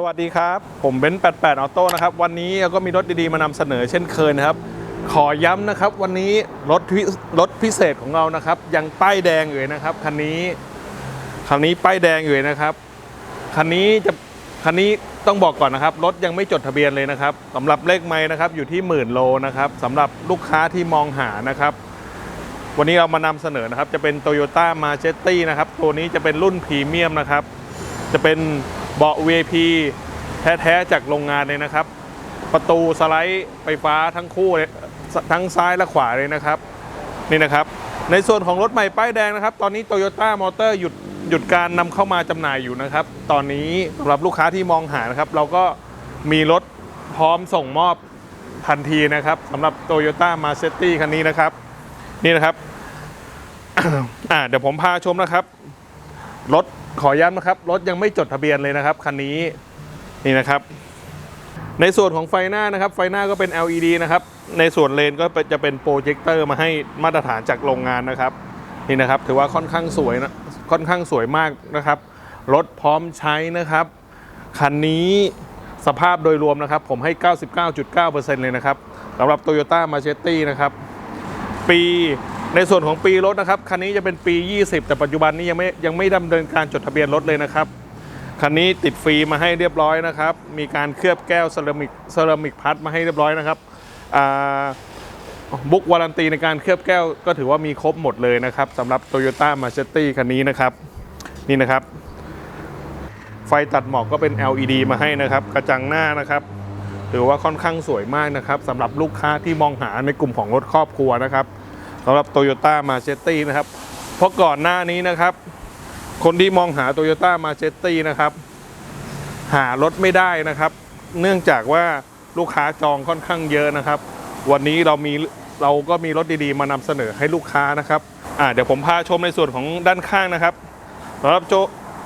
สวัสดีครับ ผมเบนซ์88ออโต้นะครับ วันนี้เราก็มีรถดีๆ มานำเสนอเช่นเคยนะครับ ขอย้ำนะครับ วันนี้รถพิรถพิเศษของเรานะครับ ยังป้ายแดงอยู่นะครับคันนี้คันนี้ป้ายแดงอยู่นะครับคันนี้จะคันนี้ต้องบอกก่อนนะครับ รถยังไม่จดทะเบียนเลยนะครับสำหรับเลขไม้นะครับ อยู่ที่หมื่นโลนะครับสำหรับลูกค้าที่มองหานะครับ วันนี้เรามานำเสนอนะครับ จะเป็น Toyota m a j e t i นะครับ ตัวนี้จะเป็นรุ่นพรีเมียมนะครับ จะเป็น เบาะ VIP แท้ๆจากโรงงานเลยนะครับ ประตูสไลด์ไฟฟ้าทั้งคู่เลยทั้งซ้ายและขวาเลยนะครับ นี่นะครับ ในส่วนของรถใหม่ป้ายแดงนะครับ ตอนนี้ Toyota Motor หยุดหยุดการนำเข้ามาจำหน่ายอยู่นะครับ ตอนนี้สำหรับลูกค้าที่มองหานะครับ เราก็มีรถพร้อมส่งมอบทันทีนะครับสำหรับ Toyota m a s e t i คันนี้นะครับ นี่นะครับ เดี๋ยวผมพาชมนะครับ รถ ขอย้ำนะครับ รถยังไม่จดทะเบียนเลยนะครับ คันนี้นี่นะครับ ในส่วนของไฟหน้านะครับ ไฟหน้าก็เป็น LED นะครับ ในส่วนเลนก็จะเป็นโปรเจคเตอร์มาให้มาตรฐานจากโรงงานนะครับ นี่นะครับ ถือว่าค่อนข้างสวยนะค่อนข้างสวยมากนะครับ รถพร้อมใช้นะครับ คันนี้สภาพโดยรวมนะครับ ผมให้ 99.9%เลยนะครับสำหรับ Toyota m a c h e t i นะครับ ปี ในส่วนของปีรถนะครับคันนี้จะเป็นปี 20 แต่ปัจจุบันนี้ยังไม่ยังไม่ดำเนินการจดทะเบียนรถเลยนะครับคันนี้ติดฟรีมาให้เรียบร้อยนะครับ มีการเคลือบแก้วเซรามิกเซรามิกพัดมาให้เรียบร้อยนะครับบุ๊กวารันตีในการเคลือบแก้วก็ถือว่ามีครบหมดเลยนะครับสำหรับ Toyota m a c h e t i คันนี้นะครับ นี่นะครับ ไฟตัดหมอกก็เป็น LED มาให้นะครับ กระจังหน้านะครับถือว่าค่อนข้างสวยมากนะครับสำหรับลูกค้าที่มองหาในกลุ่มของรถครอบครัวนะครับำหรับ Toyota m a c h e t i นะครับ เพราะก่อนหน้านี้นะครับ คนที่มองหา Toyota m a c h e t i นะครับ หารถไม่ได้นะครับ เนื่องจากว่าลูกค้าจองค่อนข้างเยอะนะครับ วันนี้เรามีเราก็มีรถดีๆ มานำเสนอให้ลูกค้านะครับอ่าเดี๋ยวผมพาชมในส่วนของด้านข้างนะครับสำหรับโจ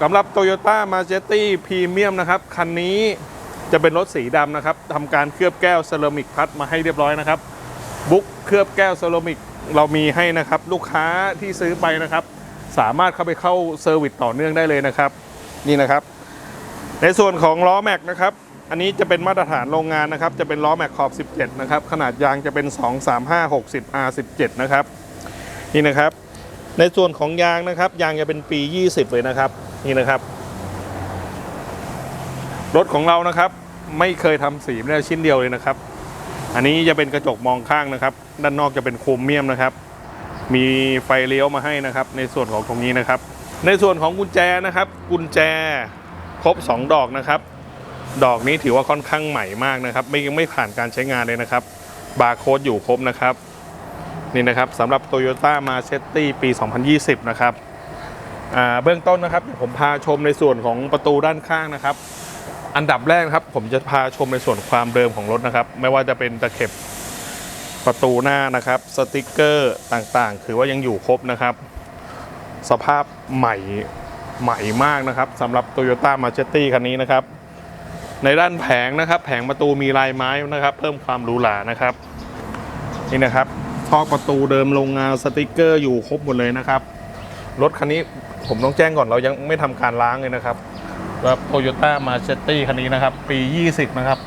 สำหรับ Toyota m a j e t i Premium นะครับ คันนี้จะเป็นรถสีดำนะครับทำการเคลือบแก้วเซรามิกพัดมาให้เรียบร้อยนะครับ บุ๊กเคลือบแก้วเซรามิก เรามีให้นะครับลูกค้าที่ซื้อไปนะครับ สามารถเข้าไปเข้าเซอร์วิสต่อเนื่องได้เลยนะครับ นี่นะครับ ในส่วนของล้อแม็กนะครับอันนี้จะเป็นมาตรฐานโรงงานนะครับ จะเป็นล้อแม็กขอบ 17 นะครับ ขนาดยางจะเป็น 2 3 5 60 R17 นะครับ นี่นะครับ ในส่วนของยางนะครับ ยางจะเป็นปี 20 เลยนะครับ นี่นะครับ รถของเรานะครับ ไม่เคยทำสีแม้ชิ้นเดียวเลยนะครับ อันนี้จะเป็นกระจกมองข้างนะครับ ด้านนอกจะเป็นโครเมียมนะครับ มีไฟเลี้ยวมาให้นะครับ ในส่วนของตรงนี้นะครับ ในส่วนของกุญแจนะครับ กุญแจครบ 2 ดอกนะครับ ดอกนี้ถือว่าค่อนข้างใหม่มากนะครับ ไม่ยังไม่ผ่านการใช้งานเลยนะครับ บาร์โค้ดอยู่ครบนะครับนี่นะครับสำหรับ Toyota m a c h e t i ปี 2020 นะครับเบื้องต้นนะครับ ผมพาชมในส่วนของประตูด้านข้างนะครับ อันดับแรกครับ ผมจะพาชมในส่วนความเดิมของรถนะครับ ไม่ว่าจะเป็นตะเข็บประตูหน้านะครับ สติกเกอร์ต่างๆถือว่ายังอยู่ครบนะครับ สภาพใหม่ใหม่มากนะครับสำหรับ Toyota m a c h e t i คันนี้นะครับ ในด้านแผงนะครับ แผงประตูมีลายไม้นะครับ เพิ่มความหรูหรานะครับนี่นะครับท่อประตูเดิมโรงงานสติกเกอร์อยู่ครบหมดเลยนะครับรถคันนี้ผมต้องแจ้งก่อนเรายังไม่ทำการล้างเลยนะครับ แล้วโตโยต้ามาเชตตี้คันนี้นะครับ ปี 20 นะครับ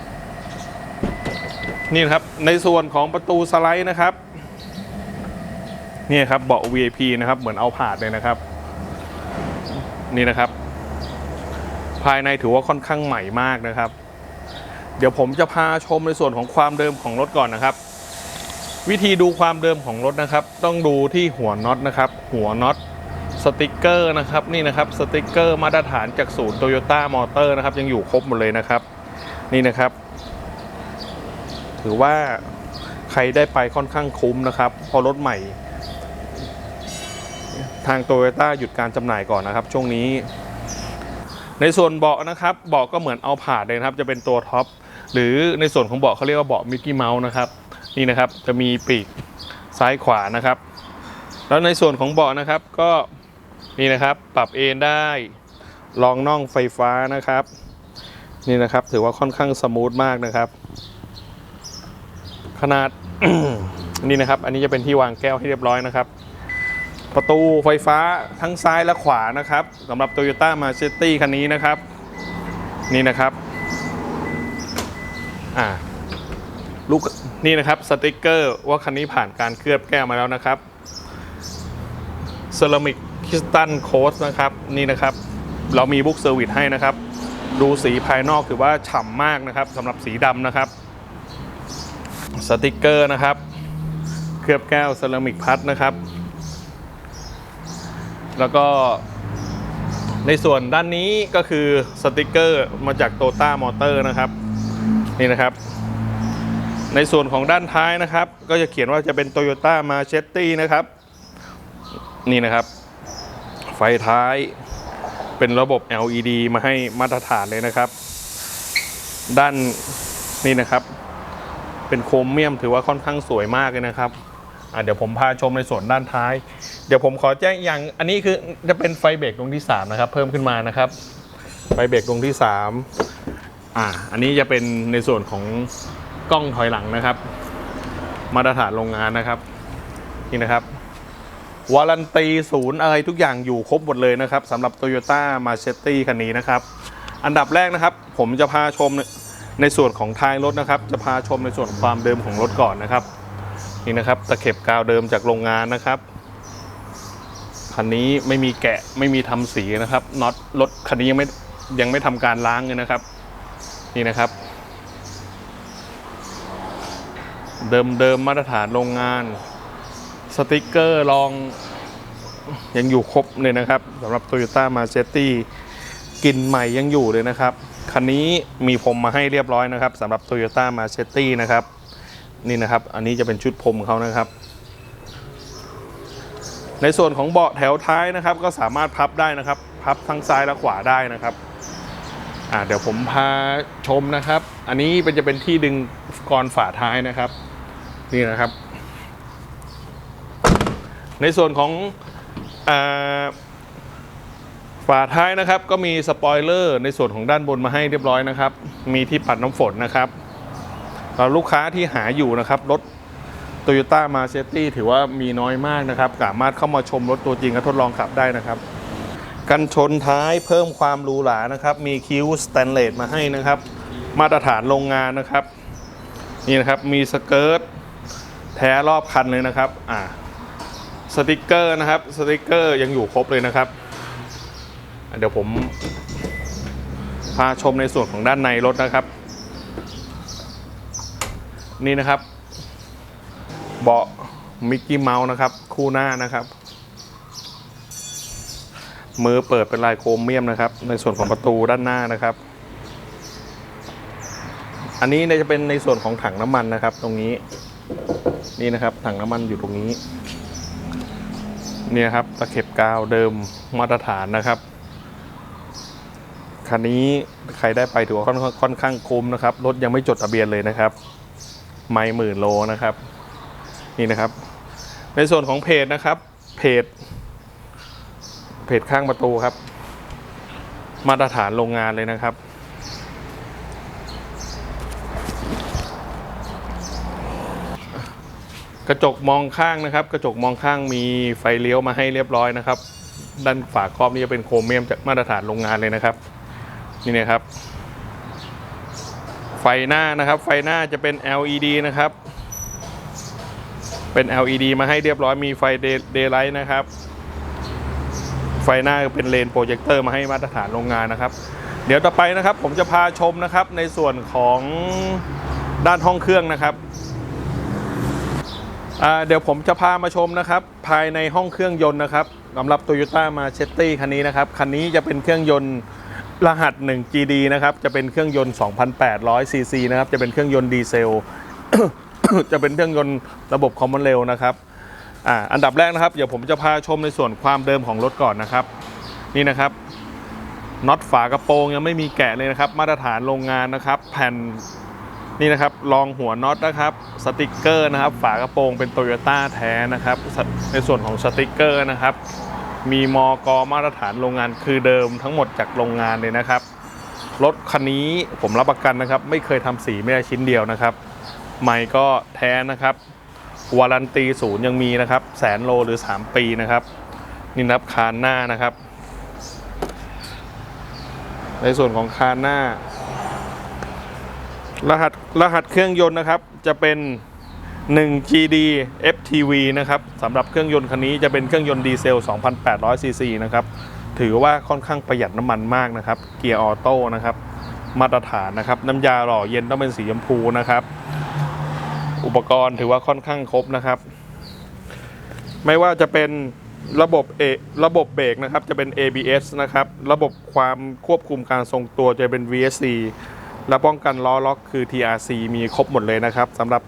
นี่ครับ ในส่วนของประตูสไลด์นะครับ นี่ครับเบาะ VIP นะครับ เหมือนเอาผาดเลยนะครับ นี่นะครับ ภายในถือว่าค่อนข้างใหม่มากนะครับ เดี๋ยวผมจะพาชมในส่วนของความเดิมของรถก่อนนะครับ วิธีดูความเดิมของรถนะครับ ต้องดูที่หัวน็อตนะครับ หัวน็อต สติกเกอร์นะครับนี่นะครับสติกเกอร์มาตรฐานจากศูนย์โตโยต้ามอเตอร์นะครับยังอยู่ครบหมดเลยนะครับ นี่นะครับ ถือว่าใครได้ไปค่อนข้างคุ้มนะครับเพอรถใหม่ ทางโตโยต้าหยุดการจำหน่ายก่อนนะครับ ช่วงนี้ ในส่วนเบาะนะครับเบาะก็เหมือนเอาผ่าเลยนะครับ จะเป็นตัวท็อปหรือในส่วนของเบาะเขาเรียกว่าเบาะมิกกี้เมาส์นะครับนี่นะครับจะมีปีกซ้ายขวานะครับแล้วในส่วนของเบาะนะครับ ก็ นี่นะครับปรับเอนได้รองน่องไฟฟ้านะครับ นี่นะครับถือว่าค่อนข้างสมูทมากนะครับ ขนาดนี่นะครับ อันนี้จะเป็นที่วางแก้วให้เรียบร้อยนะครับ ประตูไฟฟ้าทั้งซ้ายและขวานะครับสำหรับ Toyota m a c h e t i คันนี้นะครับ นี่นะครับอ่าลูกนี่นะครับสติกเกอร์ว่าคันนี้ผ่านการเคลือบแก้วมาแล้วนะครับเซรามิก คิสตัลโคสนะครับนี่นะครับ เรามีบุ๊กเซอร์วิสให้นะครับ ดูสีภายนอกถือว่าฉ่ำมากนะครับสำหรับสีดำนะครับสติกเกอร์นะครับ เคลือบแก้วเซรามิกพัดนะครับ แล้วก็ในส่วนด้านนี้ก็คือสติกเกอร์มาจากโตต้ามอเตอร์นะครับ นี่นะครับ ในส่วนของด้านท้ายนะครับ ก็จะเขียนว่าจะเป็น Toyota m a c h e t i นะครับ นี่นะครับ ไฟท้าย เป็นระบบ LED มาให้มาตรฐานเลยนะครับ ด้านนี่นะครับ เป็นโครเมียมถือว่าค่อนข้างสวยมากเลยนะครับเดี๋ยวผมพาชมในส่วนด้านท้าย เดี๋ยวผมขอแจ้งอีกอย่าง อันนี้คือจะเป็นไฟเบรกดวงที่ 3 นะครับ เพิ่มขึ้นมานะครับ ไฟเบรกดวงที่ 3 อ่า อันนี้จะเป็นในส่วนของกล้องถอยหลังนะครับ มาตรฐานโรงงานนะครับ นี่นะครับ วารันตีศูนย์อะไรทุกอย่างอยู่ครบหมดเลยนะครับสำหรับ Toyota m a c h e t i คันนี้นะครับ อันดับแรกนะครับ ผมจะพาชมในส่วนของท้ายรถนะครับ จะพาชมในส่วนความเดิมของรถก่อนนะครับ นี่นะครับตะเข็บกาวเดิมจากโรงงานนะครับคันนี้ไม่มีแกะไม่มีทำสีนะครับน็อตรถคันนี้ยังไม่ยังไม่ทำการล้างเลยนะครับ นี่นะครับ เดิมเดิมมาตรฐานโรงงาน สติกเกอร์ลองยังอยู่ครบเลยนะครับสำหรับ Toyota m a c h e t i กลิ่นใหม่ยังอยู่เลยนะครับ คันนี้มีพรมมาให้เรียบร้อยนะครับสำหรับ Toyota m a c h e t i นะครับ นี่นะครับ อันนี้จะเป็นชุดพรมเขานะครับ ในส่วนของเบาะแถวท้ายนะครับ ก็สามารถพับได้นะครับ พับทั้งซ้ายและขวาได้นะครับอ่าเดี๋ยวผมพาชมนะครับ อันนี้เป็นจะเป็นที่ดึงกรฝาท้ายนะครับ นี่นะครับ ในส่วนของฝาท้ายนะครับก็มีสปอยเลอร์ในส่วนของด้านบนมาให้เรียบร้อยนะครับ มีที่ปัดน้ำฝนนะครับเราลูกค้าที่หาอยู่นะครับรถ Toyota m a c h e t i ถือว่ามีน้อยมากนะครับ สามารถเข้ามาชมรถตัวจริงและทดลองขับได้นะครับ กันชนท้ายเพิ่มความหรูหรานะครับ มีคิ้วสแตนเลสมาให้นะครับ มาตรฐานโรงงานนะครับ นี่นะครับมีสเกิร์ตแท้รอบคันเลยนะครับ อ่า สติกเกอร์นะครับสติกเกอร์ยังอยู่ครบเลยนะครับ เดี๋ยวผมพาชมในส่วนของด้านในรถนะครับ นี่นะครับ เบาะมิกกี้เมาส์นะครับ คู่หน้านะครับมือเปิดเป็นลายโครเมียมนะครับ ในส่วนของประตูด้านหน้านะครับ อันนี้จะเป็นในส่วนของถังน้ำมันนะครับ ตรงนี้ นี่นะครับถังน้ำมันอยู่ตรงนี้ เนี่ยครับตะเข็บกาวเดิมมาตรฐานนะครับ คันนี้ใครได้ไปถือว่าค่อนค่อนข้างคุ้มนะครับ รถยังไม่จดทะเบียนเลยนะครับ ไม่หมื่นโลนะครับ นี่นะครับ ในส่วนของเพจนะครับ เพจ เพจข้างประตูครับ มาตรฐานโรงงานเลยนะครับ กระจกมองข้างนะครับ กระจกมองข้างมีไฟเลี้ยวมาให้เรียบร้อยนะครับ ด้านฝาครอบนี่จะเป็นโครเมียมจากมาตรฐานโรงงานเลยนะครับ นี่นะครับ ไฟหน้านะครับ ไฟหน้าจะเป็น LED นะครับ เป็น LED มาให้เรียบร้อยมีไฟเดย์ไลท์นะครับ ไฟหน้าเป็นเลนโปรเจคเตอร์มาให้มาตรฐานโรงงานนะครับ เดี๋ยวต่อไปนะครับ ผมจะพาชมนะครับในส่วนของด้านห้องเครื่องนะครับ เดี๋ยวผมจะพามาชมนะครับ ภายในห้องเครื่องยนต์นะครับสำหรับ Toyota m a c h e t i คันนี้นะครับ คันนี้จะเป็นเครื่องยนต์รหัส 1 GD นะครับ จะเป็นเครื่องยนต์ 2,800ซีซีนะครับ จะเป็นเครื่องยนต์ดีเซล จะเป็นเครื่องยนต์ระบบคอมมอนเรลนะครับออันดับแรกนะครับ เดี๋ยวผมจะพาชมในส่วนความเดิมของรถก่อนนะครับ นี่นะครับน็อตฝากระโปรงยังไม่มีแกะเลยนะครับ มาตรฐานโรงงานนะครับ แผ่น นี่นะครับรองหัวน็อตนะครับสติกเกอร์นะครับ ฝากระโปรงเป็นโตโยต้าแท้นะครับ ในส่วนของสติกเกอร์นะครับ มีมอกมาตรฐานโรงงานคือเดิมทั้งหมดจากโรงงานเลยนะครับรถคันนี้ผมรับประกันนะครับ ไม่เคยทำสีไม่ได้ชิ้นเดียวนะครับใหม่ก็แท้นะครับวารันตีศูนย์ยังมีนะครับ แสนโลหรือ 3 ปีนะครับ นี่นะครับคานหน้านะครับ ในส่วนของคานหน้า รหัสรหัสเครื่องยนต์นะครับ จะเป็น 1 GD FTV นะครับสำหรับเครื่องยนต์คันนี้จะเป็นเครื่องยนต์ดีเซล 2,800ซีซีนะครับ ถือว่าค่อนข้างประหยัดน้ำมันมากนะครับ เกียร์ออโต้นะครับ มาตรฐานนะครับ น้ำยาหล่อเย็นต้องเป็นสีชมพูนะครับ อุปกรณ์ถือว่าค่อนข้างครบนะครับ ไม่ว่าจะเป็นระบบเอระบบเบรกนะครับจะเป็น ABS นะครับ ระบบความควบคุมการทรงตัวจะเป็น VSC และป้องกันล้อล็อกคือ TRC มีครบหมดเลยนะครับสำหรับ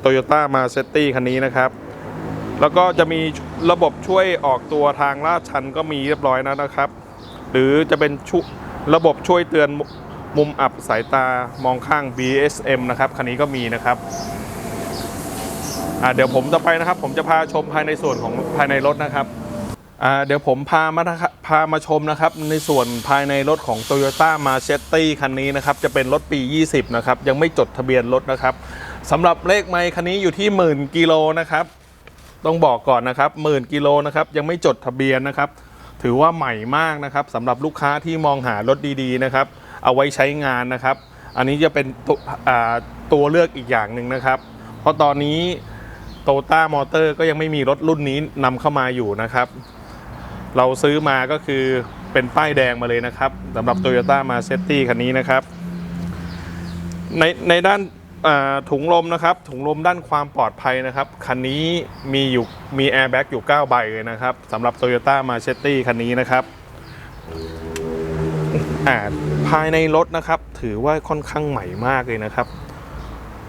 โตโยต้ามาเซตตี้คันนี้นะครับ แล้วก็จะมีระบบช่วยออกตัวทางลาดชันก็มีเรียบร้อยแล้วนะครับ หรือจะเป็นชุระบบช่วยเตือนมุมอับสายตามองข้าง BSM นะครับคันนี้ก็มีนะครับเดี๋ยวผมจะไปนะครับ ผมจะพาชมภายในส่วนของภายในรถนะครับ เดี๋ยวผมพามาพามาชมนะครับ ในส่วนภายในรถของ Toyota m a c e t i คันนี้นะครับ จะเป็นรถปี 20 นะครับ ยังไม่จดทะเบียนรถนะครับสำหรับเลขไมค์คันนี้อยู่ที่หมื่นกิโลนะครับ ต้องบอกก่อนนะครับหมื่นกิโลนะครับ ยังไม่จดทะเบียนนะครับ ถือว่าใหม่มากนะครับสำหรับลูกค้าที่มองหารถดีๆนะครับ เอาไว้ใช้งานนะครับ อันนี้จะเป็นตัวอ่าตัวเลือกอีกอย่างหนึ่งนะครับ เพราะตอนนี้โตต้ามอเตอร์ก็ยังไม่มีรถรุ่นนี้นำเข้ามาอยู่นะครับ เราซื้อมาก็คือเป็นป้ายแดงมาเลยนะครับสำหรับ Toyota m a s e t i คันนี้นะครับ ในในด้านถุงลมนะครับ ถุงลมด้านความปลอดภัยนะครับ คันนี้มีอยู่มีแอร์แบ็กอยู่ 9 ใบเลยนะครับสำหรับ Toyota m a c e t i คันนี้นะครับภายในรถนะครับ ถือว่าค่อนข้างใหม่มากเลยนะครับ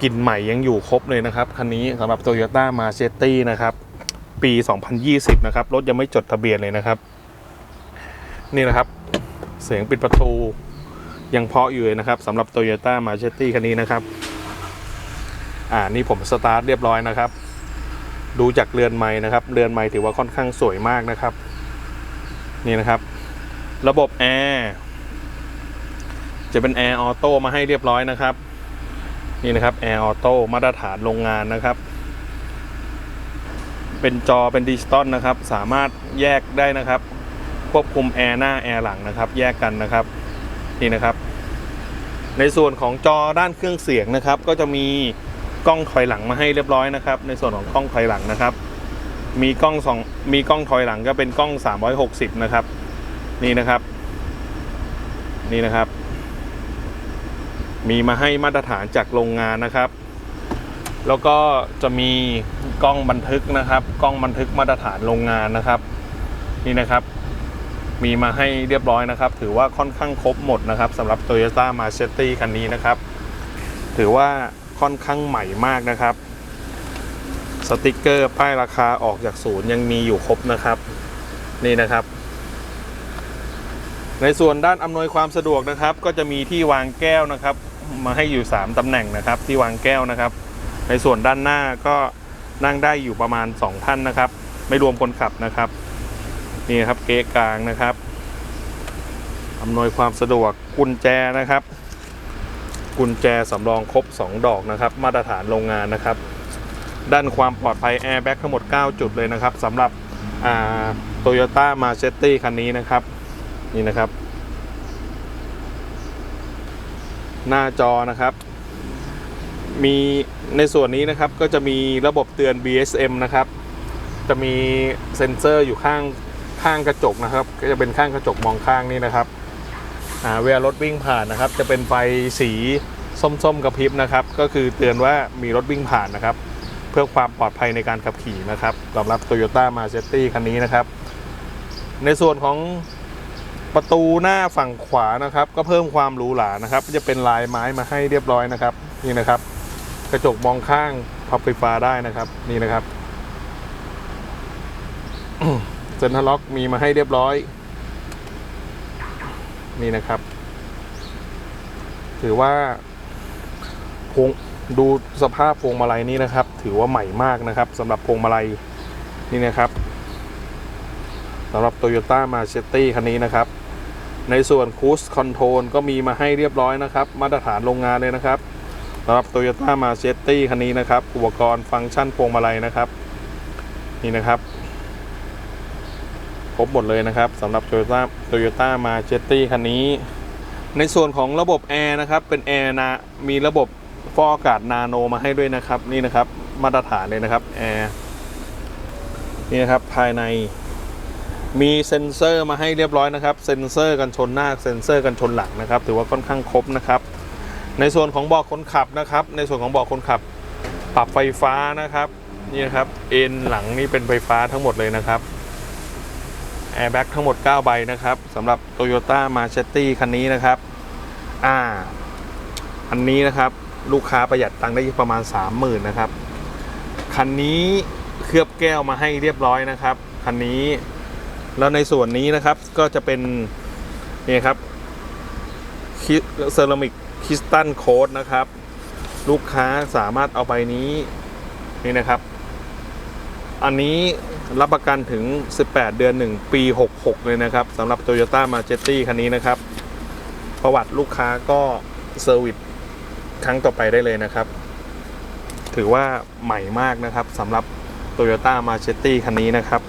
กลิ่นใหม่ยังอยู่ครบเลยนะครับ คันนี้สำหรับ Toyota m a c e t i นะครับ ปี 2020 นะครับ รถยังไม่จดทะเบียนเลยนะครับ นี่นะครับ เสียงปิดประตู ยังเพาะอยู่เลยนะครับสำหรับ Toyota m a c e t i คันนี้นะครับ อ่านี่ผมสตาร์ทเรียบร้อยนะครับ ดูจากเรือนไม้นะครับ เรือนไม้ถือว่าค่อนข้างสวยมากนะครับ นี่นะครับ ระบบแอร์จะเป็นแอร์ออโต้มาให้เรียบร้อยนะครับ นี่นะครับแอร์ออโต้มาตรฐานโรงงานนะครับ เป็นจอเป็นดิจิตอลนะครับ สามารถแยกได้นะครับ ควบคุมแอร์หน้าแอร์หลังนะครับ แยกกันนะครับนี่นะครับ ในส่วนของจอด้านเครื่องเสียงนะครับ ก็จะมีกล้องถอยหลังมาให้เรียบร้อยนะครับ ในส่วนของกล้องถอยหลังนะครับ มีกล้องสองมีกล้องถอยหลังก็เป็นกล้อง 360 นะครับ นี่นะครับ นี่นะครับ มีมาให้มาตรฐานจากโรงงานนะครับ แล้วก็จะมีกล้องบันทึกนะครับ กล้องบันทึกมาตรฐานโรงงานนะครับ นี่นะครับ มีมาให้เรียบร้อยนะครับ ถือว่าค่อนข้างครบหมดนะครับสำหรับ Toyota m a c e t i คันนี้นะครับ ถือว่าค่อนข้างใหม่มากนะครับ สติกเกอร์ป้ายราคาออกจากศูนย์ยังมีอยู่ครบนะครับ นี่นะครับ ในส่วนด้านอำนวยความสะดวกนะครับ ก็จะมีที่วางแก้วนะครับ มาให้อยู่ 3ตำแหน่งนะครับ ที่วางแก้วนะครับ ในส่วนด้านหน้าก็นั่งได้อยู่ประมาณ 2 ท่านนะครับ ไม่รวมคนขับนะครับ นี่ครับเก๊กลางนะครับอำนวยความสะดวกกุญแจนะครับ กุญแจสำรองครบ 2 ดอกนะครับ มาตรฐานโรงงานนะครับ ด้านความปลอดภัยแอร์แบ็กทั้งหมด 9 จุดเลยนะครับสำหรับโตโยต้ามาเชตตี้คันนี้นะครับ นี่นะครับ หน้าจอนะครับ มีในส่วนนี้นะครับก็จะมีระบบเตือน BSM นะครับ จะมีเซ็นเซอร์อยู่ข้างข้างกระจกนะครับ ก็จะเป็นข้างกระจกมองข้างนี่นะครับอ่าเวลารถวิ่งผ่านนะครับ จะเป็นไฟสีส้มๆกระพริบนะครับ ก็คือเตือนว่ามีรถวิ่งผ่านนะครับ เพื่อความปลอดภัยในการขับขี่นะครับสำหรับ Toyota m a c e t i คันนี้นะครับ ในส่วนของประตูหน้าฝั่งขวานะครับ ก็เพิ่มความหรูหรานะครับ จะเป็นลายไม้มาให้เรียบร้อยนะครับ นี่นะครับ กระจกมองข้างพับไฟฟ้าได้นะครับ นี่นะครับเซ็นทรัลล็อกมีมาให้เรียบร้อย นี่นะครับ ถือว่าพวงดูสภาพพวงมาลัยนี้นะครับ ถือว่าใหม่มากนะครับสำหรับพวงมาลัยนี่นะครับสำหรับ Toyota m a c e t i คันนี้นะครับ ในส่วน Cruise Control ก็มีมาให้เรียบร้อยนะครับ มาตรฐานโรงงานเลยนะครับ สำหรับ Toyota m a c e t i คันนี้นะครับ อุปกรณ์ฟังก์ชันพวงมาลัยนะครับ นี่นะครับ ครบหมดเลยนะครับสำหรับ Toyota Toyota m a c e t i คันนี้ ในส่วนของระบบแอร์นะครับ เป็นแอร์นะมีระบบฟอกอากาศนาโนมาให้ด้วยนะครับ นี่นะครับ มาตรฐานเลยนะครับแอร์นี่นะครับภายในมีเซ็นเซอร์มาให้เรียบร้อยนะครับ เซ็นเซอร์กันชนหน้า เซ็นเซอร์กันชนหลังนะครับ ถือว่าค่อนข้างครบนะครับ ในส่วนของเบาะคนขับนะครับ ในส่วนของเบาะคนขับ ปรับไฟฟ้านะครับนี่นะครับเอ็นหลังนี่เป็นไฟฟ้าทั้งหมดเลยนะครับแอร์แบ็กทั้งหมด 9 ใบนะครับสำหรับ Toyota m a c h e t i คันนี้นะครับอ่าอันนี้นะครับลูกค้าประหยัดตังค์ได้ประมาณ 30,000นะครับคันนี้เคลือบแก้วมาให้เรียบร้อยนะครับคันนี้แล้วในส่วนนี้นะครับก็จะเป็นนี่ครับเซรามิก คริสตัลโค้ดนะครับ ลูกค้าสามารถเอาใบนี้นี่นะครับ อันนี้รับประกันถึง 18 เดือน 1 ปี 66 เลยนะครับสำหรับ Toyota m a j e t i คันนี้นะครับ ประวัติลูกค้าก็เซอร์วิสครั้งต่อไปได้เลยนะครับ ถือว่าใหม่มากนะครับสำหรับ Toyota m a j e t i คันนี้นะครับ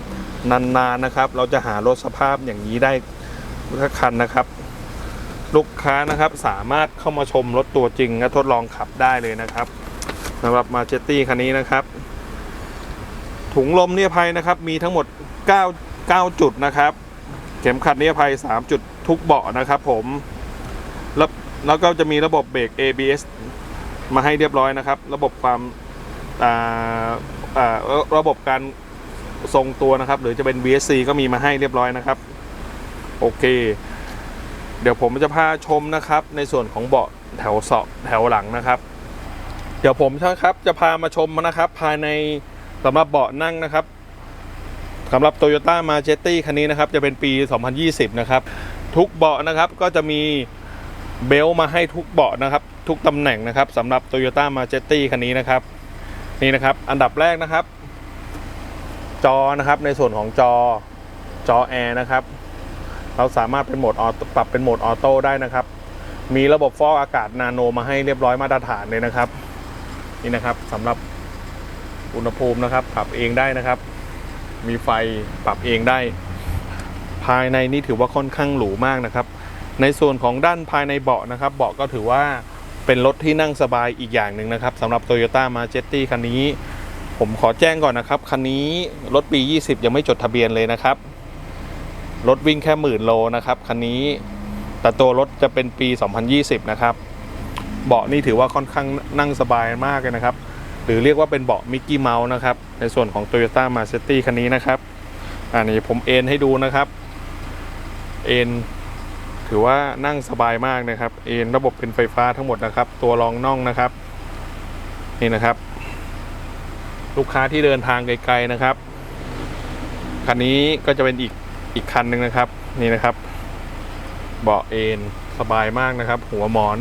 นานๆนะครับ เราจะหารถสภาพอย่างนี้ได้ทุกคันนะครับ ลูกค้านะครับสามารถเข้ามาชมรถตัวจริงและทดลองขับได้เลยนะครับสำหรับมาเจตตี้คันนี้นะครับ ถุงลมนิรภัยนะครับ มีทั้งหมด 9 9 จุดนะครับ เข็มขัดนิรภัย 3 จุดทุกเบาะนะครับ ผมแล้วแล้วก็จะมีระบบเบรก ABS มาให้เรียบร้อยนะครับ ระบบความระบบการทรงตัวนะครับ หรือจะเป็น VSC ก็มีมาให้เรียบร้อยนะครับ โอเค เดี๋ยวผมจะพาชมนะครับ ในส่วนของเบาะแถวเสาะแถวหลังนะครับ เดี๋ยวผมนะครับจะพามาชมนะครับ ภายในสำหรับเบาะนั่งนะครับสำหรับ Toyota m a j e t i คันนี้นะครับ จะเป็นปี 2020 นะครับ ทุกเบาะนะครับก็จะมีเบลมาให้ทุกเบาะนะครับ ทุกตำแหน่งนะครับสำหรับ Toyota m a j e t i คันนี้นะครับ นี่นะครับ อันดับแรกนะครับ จอนะครับในส่วนของจอจอแอร์นะครับ เราสามารถเป็นโหมดออปรับเป็นโหมดออโต้ได้นะครับ มีระบบฟอกอากาศนาโนมาให้เรียบร้อยมาตรฐานเลยนะครับ นี่นะครับสำหรับอุณหภูมินะครับ ปรับเองได้นะครับ มีไฟปรับเองได้ ภายในนี่ถือว่าค่อนข้างหรูมากนะครับ ในส่วนของด้านภายในเบาะนะครับ เบาะก็ถือว่าเป็นรถที่นั่งสบายอีกอย่างหนึ่งนะครับสำหรับ Toyota m a j e t i คันนี้ ผมขอแจ้งก่อนนะครับ คันนี้รถปี 20 ยังไม่จดทะเบียนเลยนะครับ รถวิ่งแค่หมื่นโลนะครับคันนี้ แต่ตัวรถจะเป็นปี 2020 นะครับเบาะนี่ถือว่าค่อนข้างนั่งสบายมากเลยนะครับ หรือเรียกว่าเป็นเบาะมิกกี้เมาส์นะครับ ในส่วนของ Toyota m a c e t i คันนี้นะครับ อันนี้ผมเอนให้ดูนะครับ เอนถือว่านั่งสบายมากนะครับ เอนระบบเป็นไฟฟ้าทั้งหมดนะครับ ตัวรองน่องนะครับ นี่นะครับ ลูกค้าที่เดินทางไกลๆนะครับคันนี้ก็จะเป็นอีก อีกคันหนึ่งนะครับ นี่นะครับ เบาะเอนสบายมากนะครับ หัวหมอน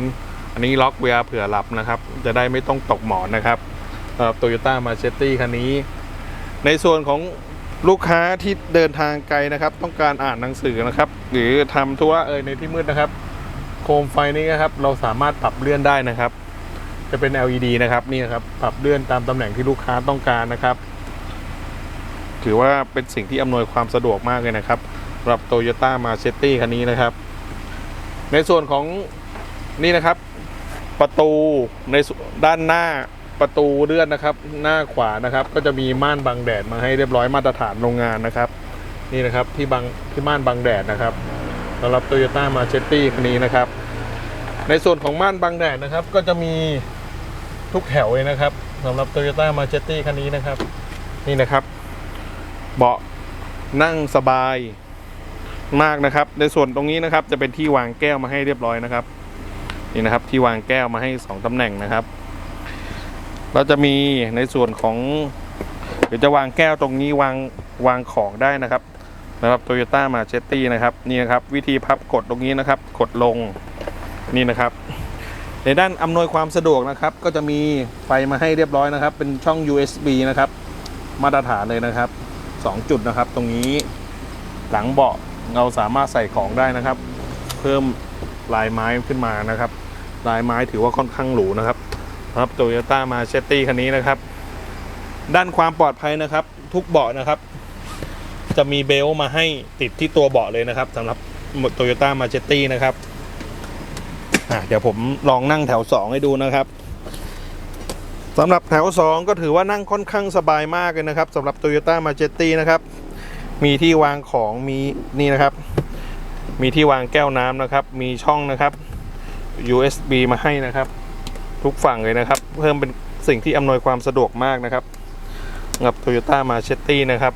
อันนี้ล็อกเวียเผื่อหลับนะครับ จะได้ไม่ต้องตกหมอนนะครับโตโยต้ามาเชตตี้คันนี้ ในส่วนของลูกค้าที่เดินทางไกลนะครับ ต้องการอ่านหนังสือนะครับ หรือทำธุระเอ่ยในที่มืดนะครับ โคมไฟนี้นะครับ เราสามารถปรับเลื่อนได้นะครับ จะเป็น LED นะครับนี่นะครับ ปรับเลื่อนตามตำแหน่งที่ลูกค้าต้องการนะครับ ถือว่าเป็นสิ่งที่อำนวยความสะดวกมากเลยนะครับสำหรับ Toyota m a c e t i คันนี้นะครับ ในส่วนของนี่นะครับ ประตูในด้านหน้าประตูเลื่อนนะครับ หน้าขวานะครับ ก็จะมีม่านบังแดดมาให้เรียบร้อยมาตรฐานโรงงานนะครับ นี่นะครับที่บังที่ม่านบังแดดนะครับสำหรับ Toyota m a c e t i คันนี้นะครับ ในส่วนของม่านบังแดดนะครับ ก็จะมีทุกแถวเลยนะครับสำหรับ Toyota m a c e t i คันนี้นะครับ นี่นะครับ เบาะนั่งสบายมากนะครับ ในส่วนตรงนี้นะครับ จะเป็นที่วางแก้วมาให้เรียบร้อยนะครับ นี่นะครับที่วางแก้วมาให้สองตำแหน่งนะครับ เราจะมีในส่วนของเดี๋ยวจะวางแก้วตรงนี้วางวางของได้นะครับนะครับโตโยต้ามาเชตตี้นะครับนี่นะครับวิธีพับกดตรงนี้นะครับ กดลงนี่นะครับ ในด้านอำนวยความสะดวกนะครับ ก็จะมีไฟมาให้เรียบร้อยนะครับ เป็นช่อง USB นะครับ มาตรฐานเลยนะครับ 2 จุดนะครับ ตรงนี้หลังเบาะเราสามารถใส่ของได้นะครับ เพิ่มลายไม้ขึ้นมานะครับ ลายไม้ถือว่าค่อนข้างหรูนะครับครับโตโยต้ามาเชตตี้คันนี้นะครับ ด้านความปลอดภัยนะครับ ทุกเบาะนะครับ จะมีเบลมาให้ติดที่ตัวเบาะเลยนะครับสำหรับโตโยต้ามาเชตตี้นะครับเดี๋ยวผมลองนั่งแถว 2 ให้ดูนะครับ สำหรับแถว 2 ก็ถือว่านั่งค่อนข้างสบายมากเลยนะครับสำหรับ Toyota m a j e t i นะครับ มีที่วางของมีนี่นะครับ มีที่วางแก้วน้ำนะครับ มีช่องนะครับ USB มาให้นะครับ ทุกฝั่งเลยนะครับ เพิ่มเป็นสิ่งที่อำนวยความสะดวกมากนะครับกับ Toyota m a j e t i นะครับ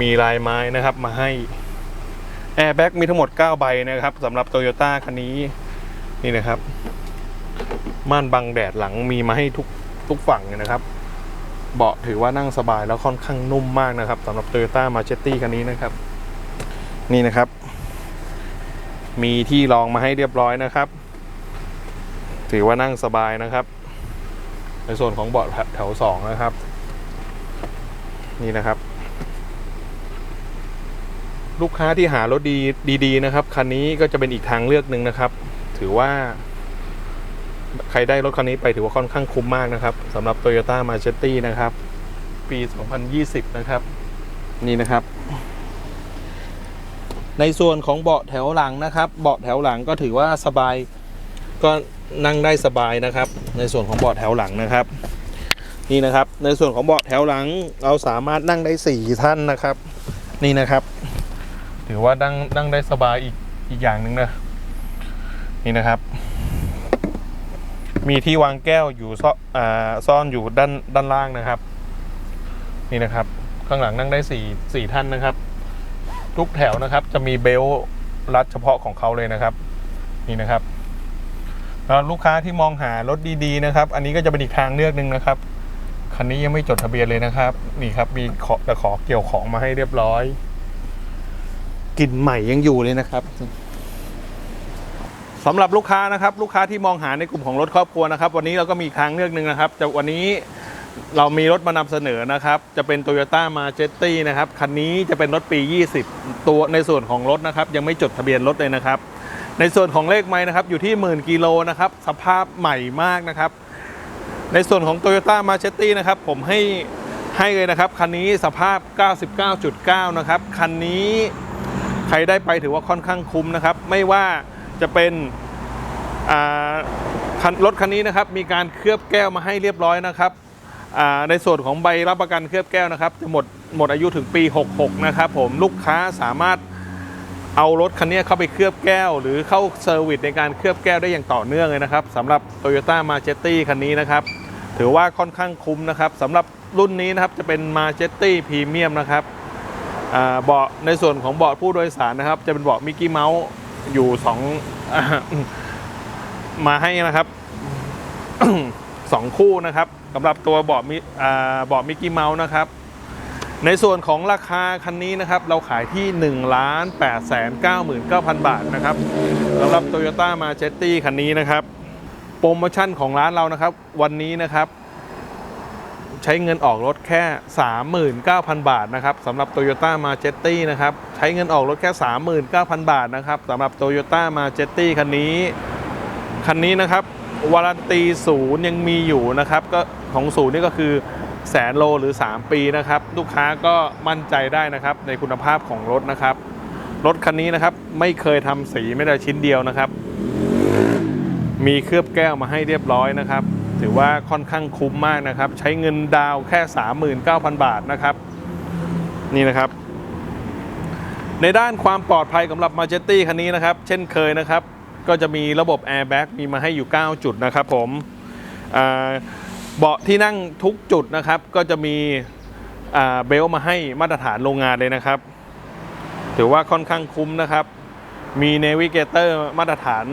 มีลายไม้นะครับมาให้แอร์แบ็กมีทั้งหมด 9 ใบนะครับสำหรับ Toyota คันนี้นี่นะครับ ม่านบังแดดหลังมีมาให้ทุก ทุกฝั่งเลยนะครับ เบาะถือว่านั่งสบายแล้วค่อนข้างนุ่มมากนะครับสำหรับ Toyota m a j e t i คันนี้นะครับ นี่นะครับ มีที่รองมาให้เรียบร้อยนะครับ ถือว่านั่งสบายนะครับ ในส่วนของเบาะแถวสองนะครับ นี่นะครับลูกค้าที่หารถดีดีๆนะครับคันนี้ก็จะเป็นอีกทางเลือกหนึ่งนะครับ ถือว่า ใครได้รถคันนี้ไปถือว่าค่อนข้างคุ้มมากนะครับสำหรับ Toyota m a j e t i นะครับ ปี 2020 นะครับ นี่นะครับ ในส่วนของเบาะแถวหลังนะครับ เบาะแถวหลังก็ถือว่าสบายก็นั่งได้สบายนะครับ ในส่วนของเบาะแถวหลังนะครับ นี่นะครับ ในส่วนของเบาะแถวหลัง เราสามารถนั่งได้สี่ท่านนะครับ นี่นะครับ ถือว่านั่งนั่งได้สบายอีกอีกอย่างหนึ่งนะนี่นะครับ มีที่วางแก้วอยู่ซ่อาซ่อนอยู่ด้านด้านล่างนะครับ นี่นะครับ ข้างหลังนั่งได้สี่สี่ท่านนะครับ ทุกแถวนะครับ จะมีเบลต์รัดเฉพาะของเขาเลยนะครับ นี่นะครับแล้วลูกค้าที่มองหารถดีๆนะครับ อันนี้ก็จะเป็นอีกทางเลือกหนึ่งนะครับคันนี้ยังไม่จดทะเบียนเลยนะครับ นี่ครับ มีขอตะขอเกี่ยวของมาให้เรียบร้อยกลิ่นใหม่ยังอยู่เลยนะครับ สำหรับลูกค้านะครับลูกค้าที่มองหาในกลุ่มของรถครอบครัวนะครับ วันนี้เราก็มีทางเลือกหนึ่งนะครับแต่วันนี้เรามีรถมานำเสนอนะครับ จะเป็น Toyota m a j e t i นะครับคันนี้จะเป็นรถปี 20 ตัวในส่วนของรถนะครับ ยังไม่จดทะเบียนรถเลยนะครับ ในส่วนของเลขไม้นะครับอยู่ที่หมื่นกิโลนะครับสภาพใหม่มากนะครับ ในส่วนของ Toyota m a j e t i นะครับผมให้ให้เลยนะครับคันนี้สภาพ 99.9 นะครับคันนี้ใครได้ไปถือว่าค่อนข้างคุ้มนะครับ ไม่ว่า จะเป็นรถคันนี้นะครับมีการเคลือบแก้วมาให้เรียบร้อยนะครับในส่วนของใบรับประกันเคลือบแก้วนะครับจะหมดหมดอายุถึงปี 66 นะครับผมลูกค้าสามารถเอารถคันนี้เข้าไปเคลือบแก้ว หรือเข้าเซอร์วิสในการเคลือบแก้วได้อย่างต่อเนื่องเลยนะครับสำหรับ Toyota m a j e t i คันนี้นะครับถือว่าค่อนข้างคุ้มนะครับสำหรับรุ่นนี้นะครับจะเป็น m a j e t i Premium นะครับเบาะในส่วนของเบาะผู้โดยสารนะครับ จะเป็นเบาะมิกกี้เมาส์ อยู่สองมาให้นะครับสองคู่นะครับสำหรับตัวเบาะมิเบาะมิกกี้เมาส์นะครับ ในส่วนของราคาคันนี้นะครับ เราขายที่ 1 8 9 9 0 0 บาทนะครับสำหรับ Toyota m a j e t i คันนี้นะครับ โปรโมชั่นของร้านเรานะครับ วันนี้นะครับ ใช้เงินออกรถแค่ 39,000 บาทนะครับสำหรับ Toyota m a j e t i นะครับใช้เงินออกรถแค่ 39,000 บาทนะครับสำหรับ Toyota m a j e t i คันนี้คันนี้นะครับวารันตีศูนย์ยังมีอยู่นะครับก็ของศูนย์นี่ก็คือแสนโลหรือ 3 ปีนะครับลูกค้าก็มั่นใจได้นะครับในคุณภาพของรถนะครับ รถคันนี้นะครับไม่เคยทำสีไม่ได้ชิ้นเดียวนะครับ มีเคลือบแก้วมาให้เรียบร้อยนะครับ ถือว่าค่อนข้างคุ้มมากนะครับ ใช้เงินดาวแค่ 39,000 บาทนะครับ นี่นะครับ ในด้านความปลอดภัยสำหรับ m a j e t i คันนี้นะครับ เช่นเคยนะครับ ก็จะมีระบบ Airbag มีมาให้อยู่ 9 จุดนะครับผมเบาะที่นั่งทุกจุดนะครับ ก็จะมีเบลมาให้มาตรฐานโรงงานเลยนะครับ ถือว่าค่อนข้างคุ้มนะครับ มีเนวิเกเตอร์มาตรฐาน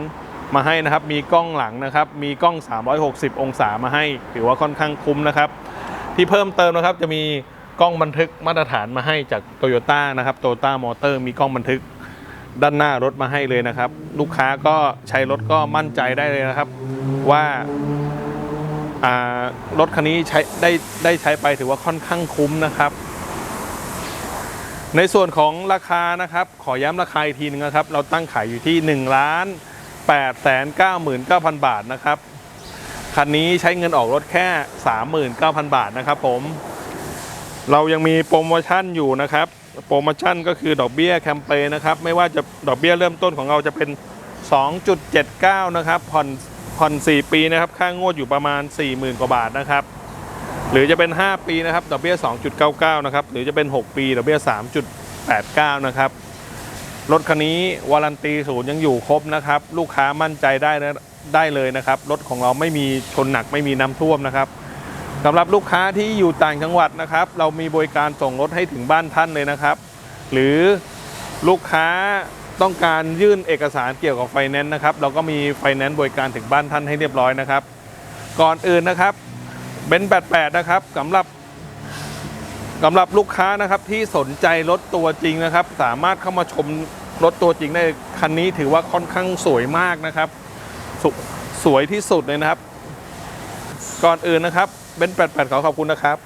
มาให้นะครับ มีกล้องหลังนะครับ มีกล้อง 360 องศามาให้ ถือว่าค่อนข้างคุ้มนะครับ ที่เพิ่มเติมนะครับจะมีกล้องบันทึกมาตรฐานมาให้จากโตโยต้านะครับโตโยต้ามอเตอร์มีกล้องบันทึกด้านหน้ารถมาให้เลยนะครับ ลูกค้าก็ใช้รถก็มั่นใจได้เลยนะครับว่าอ่ารถคันนี้ใช้ได้ได้ใช้ไปถือว่าค่อนข้างคุ้มนะครับ ในส่วนของราคานะครับ ขอย้ำราคาอีกทีนึงนะครับ เราตั้งขายอยู่ที่1ล้าน 8 9 9 0 0 0 บาทนะครับ คันนี้ใช้เงินออกรถแค่ 39,000 บาทนะครับผมเรายังมีโปรโมชั่นอยู่นะครับ โปรโมชั่นก็คือดอกเบี้ยแคมเปญนะครับ ไม่ว่าจะดอกเบี้ยเริ่มต้นของเราจะเป็น 2.79 นะครับผ่อนผ่อน4 ปีนะครับ ค่างวดอยู่ประมาณ 40,000 กว่าบาทนะครับ หรือจะเป็น 5 ปีนะครับ ดอกเบี้ย 2.99 นะครับ หรือจะเป็น 6 ปี ดอกเบี้ย 3.89 นะครับ รถคันนี้วารันตีศูนย์ยังอยู่ครบนะครับ ลูกค้ามั่นใจได้นะได้เลยนะครับ รถของเราไม่มีชนหนักไม่มีน้ำท่วมนะครับสำหรับลูกค้าที่อยู่ต่างจังหวัดนะครับ เรามีบริการส่งรถให้ถึงบ้านท่านเลยนะครับ หรือลูกค้าต้องการยื่นเอกสารเกี่ยวกับไฟแนนซ์นะครับ เราก็มีไฟแนนซ์บริการถึงบ้านท่านให้เรียบร้อยนะครับ ก่อนอื่นนะครับเบนซ์88 นะครับสำหรับสำหรับลูกค้านะครับที่สนใจรถตัวจริงนะครับ สามารถเข้ามาชม รถตัวจริงได้คันนี้ถือว่าค่อนข้างสวยมากนะครับสสวยที่สุดเลยนะครับ ก่อนอื่นนะครับเบนซ์88ขอขอบคุณนะครับ